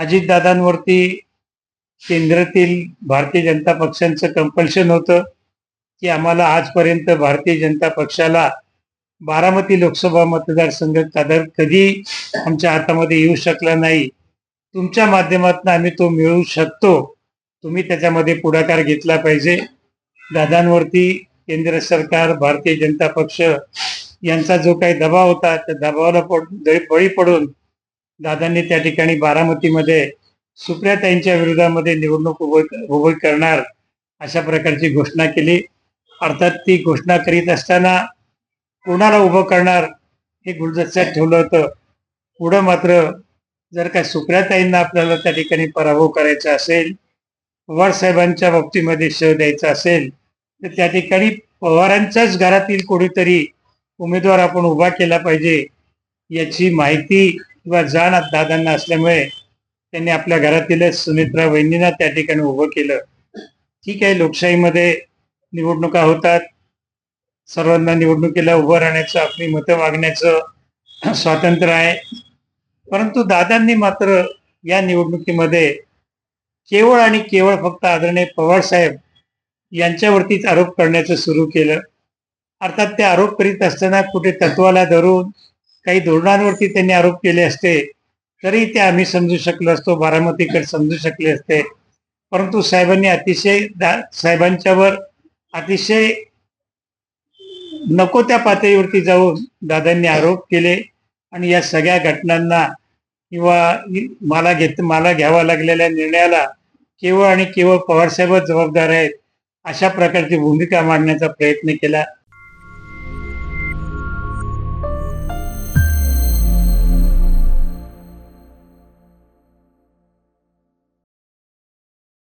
अजितदादांवरती केंद्रातील भारतीय जनता पक्षांचं कंपल्शन होतं की आम्हाला आजपर्यंत भारतीय जनता पक्षाला बारामती लोकसभा मतदारसंघ कदर कधी आमच्या हातामध्ये येऊ शकला नाही. तुमच्या माध्यमातून आम्ही तो मिळवू शकतो. तुम्ही त्याच्यामध्ये पुढाकार घेतला पाहिजे. दादांवरती केंद्र सरकार भारतीय जनता पक्ष यांचा जो काही दबाव होता त्या दबावाला पड- बळी पडून दादांनी त्या ठिकाणी बारामतीमध्ये सुप्रियाताईंच्या विरोधामध्ये निवडणूक उभं करणार अशा प्रकारची घोषणा केली. अर्थात ती घोषणा करीत असताना कोणाला उभं करणार हे गुलदस्त्यात ठेवलं होतं. पुढं मात्र जर का सुप्रियाताईंना आपल्याला त्या ठिकाणी पराभव करायचा असेल पवार साहेबांच्या बाबतीमध्ये शह द्यायचा असेल तर त्या ठिकाणी पवारांच्याच घरातील कोणीतरी उमेदवार आपण उभा केला पाहिजे याची माहिती किंवा जाण दादांना असल्यामुळे त्यांनी आपल्या घरातीलच सुमित्रा वहिनींना त्या ठिकाणी उभं केलं. ठीक आहे लोकशाहीमध्ये निवडणुका होतात. सर्वांना निवडणुकीला उभं राहण्याचं आपली मतं मागण्याचं स्वातंत्र्य आहे. परंतु दादांनी मात्र या निवडणुकीमध्ये केवळ आणि केवळ फक्त आदरणीय पवार साहेब यांच्यावरतीच आरोप करण्याचं सुरू केलं. अर्थात ते आरोप करीत असताना कुठे तत्वाला धरून काही धोरणांवरती त्यांनी आरोप केले असते तरी ते आम्ही समजू शकलो असतो बारामतीकडे समजू शकले असते. परंतु साहेबांनी अतिशय दा- साहेबांच्यावर अतिशय नको त्या पातळीवरती जाऊन दादांनी आरोप केले आणि या सगळ्या घटनांना किंवा मला घेत मला घ्यावा लागलेल्या निर्णयाला केवळ आणि केवळ पवारसाहेबच जबाबदार आहेत अशा प्रकारची भूमिका मांडण्याचा प्रयत्न केला.